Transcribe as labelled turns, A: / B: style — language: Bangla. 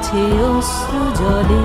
A: আছে অশ্রু জলে।